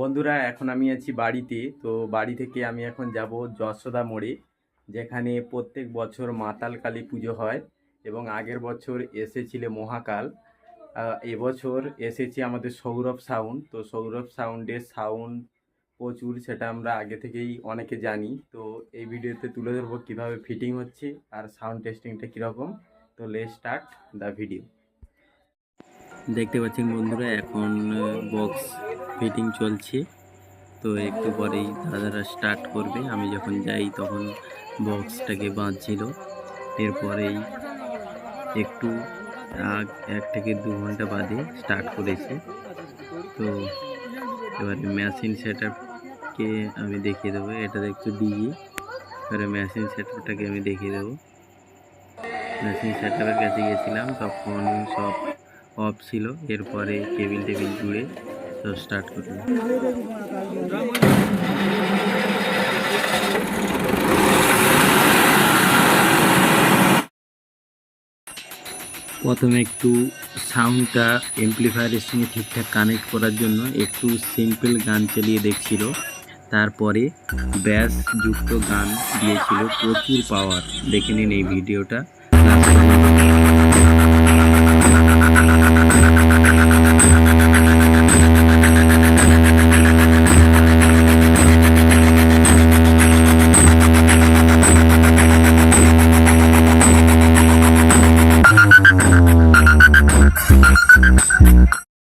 বন্ধুরা, এখন আমি আছি বাড়িতে। তো বাড়ি থেকে আমি এখন যাব যশোদা মোড়ে, যেখানে প্রত্যেক বছর মাতাল কালী পুজো হয় এবং আগের বছর এসেছিলে মহাকাল। এবছর এসেছে আমাদের সৌরভ সাউন্ড। তো সৌরভ সাউন্ডের সাউন্ড প্রচুর, সেটা আমরা আগে থেকেই অনেকে জানি। তো এই ভিডিওতে তুলে ধরবো কীভাবে ফিটিং হচ্ছে আর সাউন্ড টেস্টিংটা কীরকম। তো লে স্টার্ট দ্য ভিডিও দেখতে পাচ্ছেন বন্ধুরা, এখন বক্স ফিটিং চলছে। তো একটু পরেই দাদারা স্টার্ট করবে। আমি যখন যাই তখন বক্সটাকে বাঁধছিল। এরপরেই একটু আগ এক থেকে দু ঘণ্টা বাদে স্টার্ট করেছে। তো এবারে মেশিন সেট আপকে আমি দেখিয়ে দেবো। এটা দেখছ ডিজি। এবারে মেশিন সেট আপটাকে আমি দেখিয়ে দেবো। মেশিন সেট আপের কাছে গেছিলাম। তখন সব অফ ছিল। এরপরে কেবিল টেবিল জুড়ে সব স্টার্ট করলাম। প্রথমে একটু সাউন্ডটা এমপ্লিফায়ারের সঙ্গে ঠিকঠাক কানেক্ট করার জন্য একটু সিম্পল গান চালিয়ে দেখছিল। তারপরে ব্যাস যুক্ত গান দিয়েছিল। প্রচুর পাওয়ার দেখে নিন এই ভিডিওটা